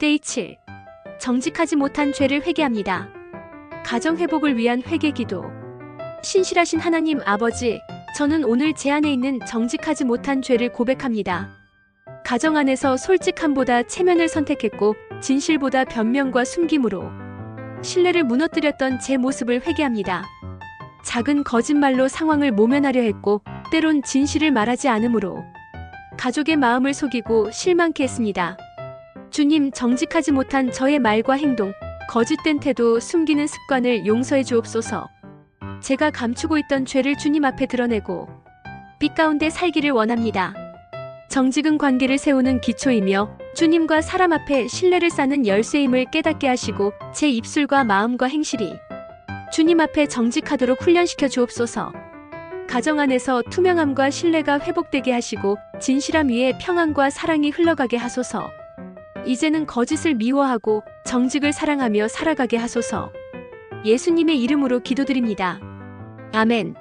데이 7. 정직하지 못한 죄를 회개합니다. 가정 회복을 위한 회개 기도. 신실하신 하나님 아버지, 저는 오늘 제 안에 있는 정직하지 못한 죄를 고백합니다. 가정 안에서 솔직함보다 체면을 선택했고 진실보다 변명과 숨김으로 신뢰를 무너뜨렸던 제 모습을 회개합니다. 작은 거짓말로 상황을 모면하려 했고 때론 진실을 말하지 않으므로 가족의 마음을 속이고 실망케 했습니다. 주님, 정직하지 못한 저의 말과 행동, 거짓된 태도, 숨기는 습관을 용서해 주옵소서. 제가 감추고 있던 죄를 주님 앞에 드러내고 빛 가운데 살기를 원합니다. 정직은 관계를 세우는 기초이며 주님과 사람 앞에 신뢰를 쌓는 열쇠임을 깨닫게 하시고 제 입술과 마음과 행실이 주님 앞에 정직하도록 훈련시켜 주옵소서. 가정 안에서 투명함과 신뢰가 회복되게 하시고 진실함 위에 평안과 사랑이 흘러가게 하소서. 이제는 거짓을 미워하고 정직을 사랑하며 살아가게 하소서. 예수님의 이름으로 기도드립니다. 아멘.